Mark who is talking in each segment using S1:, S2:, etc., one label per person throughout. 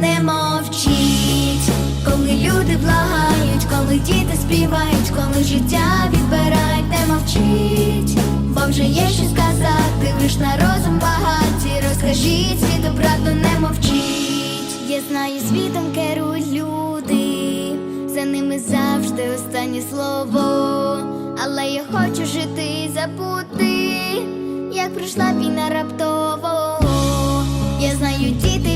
S1: не мовчіть, коли люди благають, коли діти співають, коли життя відбирають, не мовчіть, бо вже є що сказати, лиш на розум багаті, розкажіть світу, правду не мовчіть. Я знаю, світом керують люди, за ними завжди останнє слово, але я хочу жити і забути, як пройшла війна раптово, я знаю діти.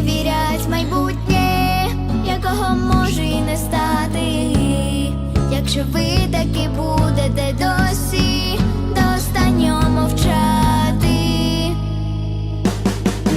S1: Якщо ви таки будете досі до мовчати.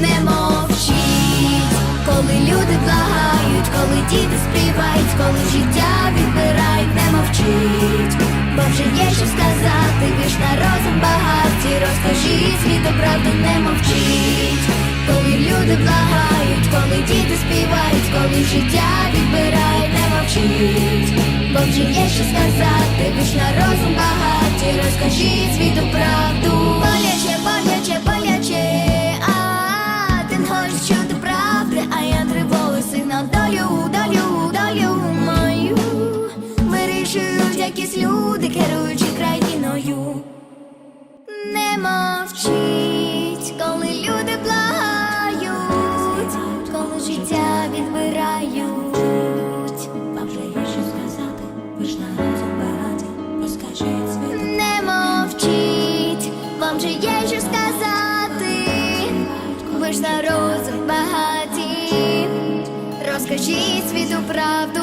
S1: Не мовчіть, коли люди благають, коли діти співають, коли життя відбирають, не мовчіть, бо вже є що сказати, ж на розум багаті, розкажіть світу правду, не мовчіть, коли люди благають, коли діти співають, коли життя відбирають, не мовчіть, бо вже є що сказати, ви ж на розум багаті, розкажіть світу правду. Боляче, боляче, боляче, а ти не хочеш чути правди, а я тривогу сигнал долю, долю, долю мою вирішують якісь люди, керуючи країною. Не мовчіть,
S2: є сказати, ви ж на розум багаті, розкажіть світу
S1: правду,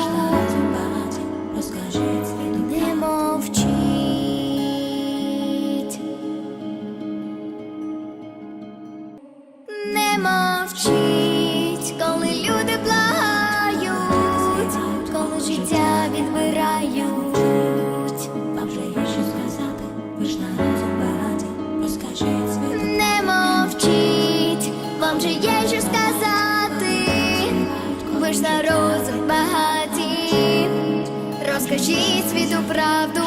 S2: розкажіть світу.
S1: не мовчіть. Не мовчіть, коли люди благають, коли життя відбирають.
S2: Вам же є що сказати, ви ж на розкажіть світу.
S1: Не мовчіть, вам же є що сказати, ви ж на розум багаті, розкажіть світу правду,